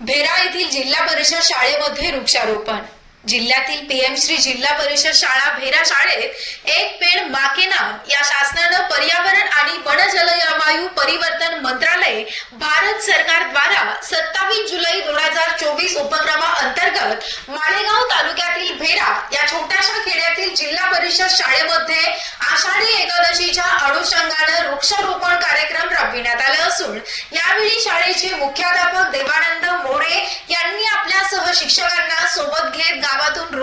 भेरा येथील जिल्हा परिषद शाळेमध्ये वृक्षारोपण. जिल्ह्यातील पीएम श्री जिल्हा परिषद शाळा भेरा शाळेत एक पेड माके नाम या शासनानं पर्यावरण आणि वन जलवायू परिवर्तन मंत्रालय भारत सरकार द्वारा सत्तावीस जुलै दोन हजार चोवीस उपक्रमा अंतर्गत मालेगाव तालुक्यातील भेरा या छोट्याशा खेड्यातील जिल्हा परिषद शाळेमध्ये आषाढी एकादशीच्या अनुषंगानं वृक्षारोपण कार्यक्रम राबविण्यात आला असून यावेळी शाळेचे मुख्याध्यापक देवानंद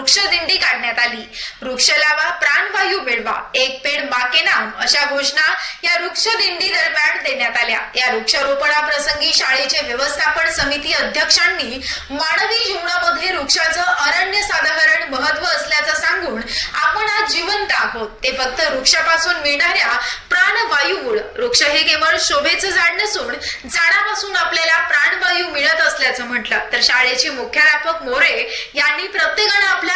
वृक्षदिंडी काढण्यात आली. वृक्ष लावा प्राणवायू मिळवा. एक पेड माके नाम अशा घोषणा या वृक्षदिंडी दरम्यान देण्यात आल्या. या वृक्षारोपणाप्रसंगी शाळेचे व्यवस्थापन समिती अध्यक्षांनी मानवी जीवनामध्ये वृक्षाचं अरण्य साधारण महत्त्व असल्याचं सांगून आपण आज जिवंत आहोत. ते फक्त वृक्षापासून मिळणाऱ्या प्राणवायूमुळे. वृक्ष हे केवळ शोभेचं झाड नसून झाडापासून आपल्याला प्राणवायू मिळत असल्याचं म्हटलं. तर शाळेचे मुख्याध्यापक मोरे यांनी प्रत्येकानं आपल्या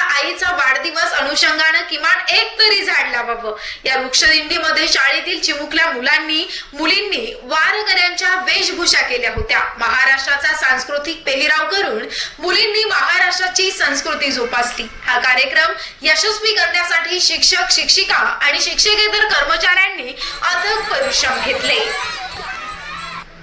अनुषंगानं किमान एक तरी झाड लावावं. या वृक्षदिंडीमध्ये शाळेतील चिमुकल्या मुलांनी मुलींनी वारकऱ्यांच्या वेशभूषा केल्या होत्या. महाराष्ट्राचा सांस्कृतिक पेहराव करून मुलींनी महाराष्ट्राची संस्कृती जोपासली. हा कार्यक्रम यशस्वी करण्यासाठी शिक्षक शिक्षिका आणि शिक्षकेतर कर्मचाऱ्यांनी अथक परिश्रम घेतले.